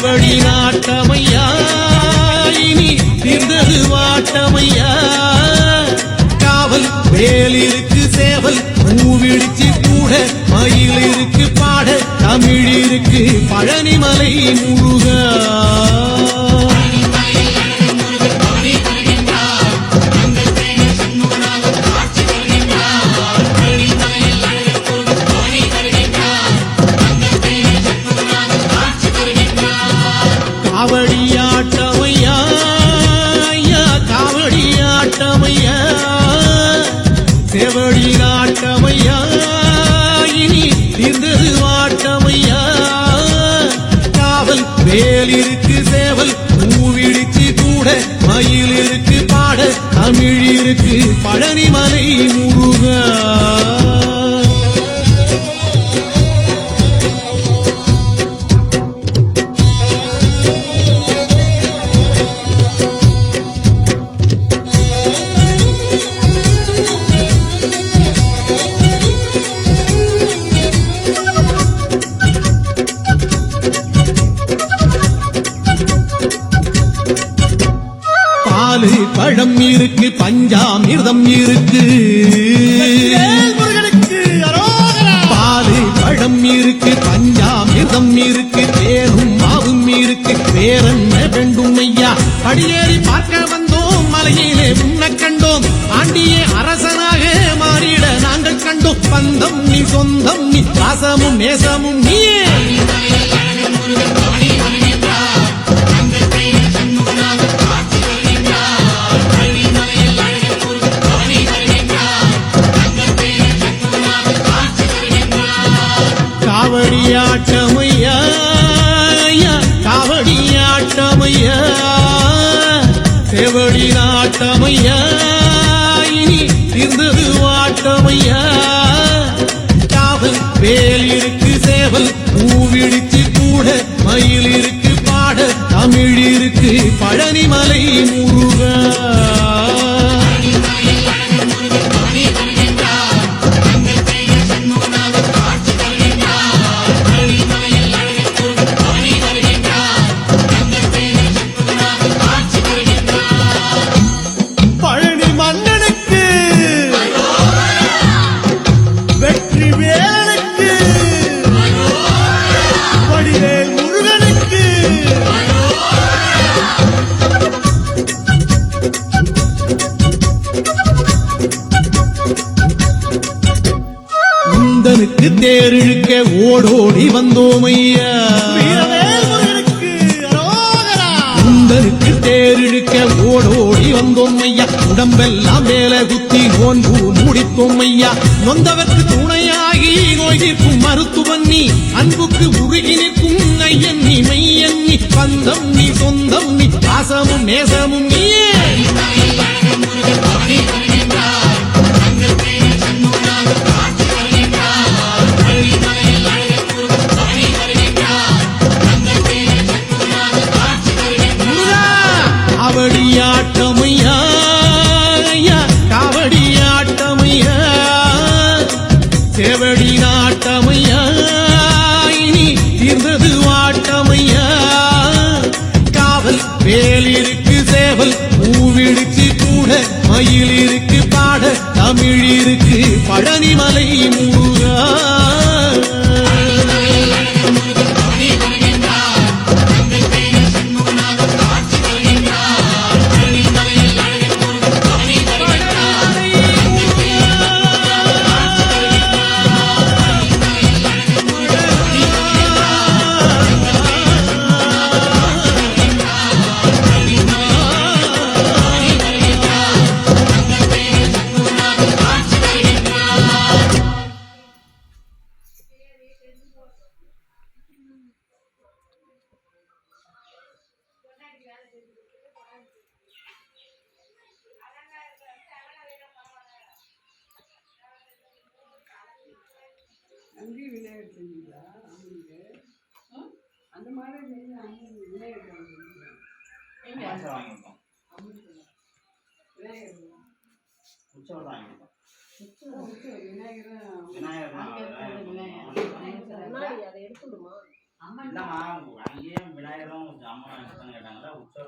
வழி நாட்டமையா இனி தீர்ந்தது வாட்டமையா? காவல் வேலிருக்கு சேவல் பூவிடிச்சு கூட மயில் இருக்கு பாட தமிழ் இருக்கு பழனிமலை முருகா. பழம் இருக்கு பஞ்சாமிர்தம் இருக்கு. பாலு பழம் இருக்கு பஞ்சாமிர்தம் இருக்கு தேரும் மாவும் இருக்கு வேறென்ன வேண்டும் ஐயா. படியேறி பார்க்க வந்தோம் மலையிலே உன்ன கண்டோம். ஆண்டியே அரசனாக மாறிட நாங்கள் கண்டோம். பந்தம் நீ சொந்தம் நீ பாசமும் நேசமும் நீயே முந்தனுக்கு தேரிழுக்க ஓடோடி வந்தோம் ஐயா முந்தனுக்கு தேரிழுக்க ஓடோடி வந்தோம் ஐயா உடம்பெல்லாம் வேலை குத்தி நோன்பு முடித்தோம் ஐயா நொந்தவர்க்கு துணையாகி நோய் தீர்க்கும் மருத்துவன் நீ அன்புக்கு உருகி நிற்கும் ஐயன் நீ மையன் நீ பந்தம் நீ சொந்தம் நீ பாசமும் நேசமும் நீயே. செவடி இனி தீர்ந்தது வாட்டமையா காவல் வேலிருக்கு சேவல் பூவிடுக்கு கூட மயில் இருக்கு பாட தமிழ் இருக்கு பழனிமலை முருகா அங்கேயும் விநாயகர் செஞ்சீங்களா அம்மனுக்கு அந்த மாதிரி செஞ்சு அம்மன் விநாயகர் வாங்கியிருக்கோம் விநாயகர் உற்சவர் தான் வாங்கியிருக்கோம் அங்கேயும் விநாயகரும் அம்மன் கேட்டாங்கல்ல உற்சவர்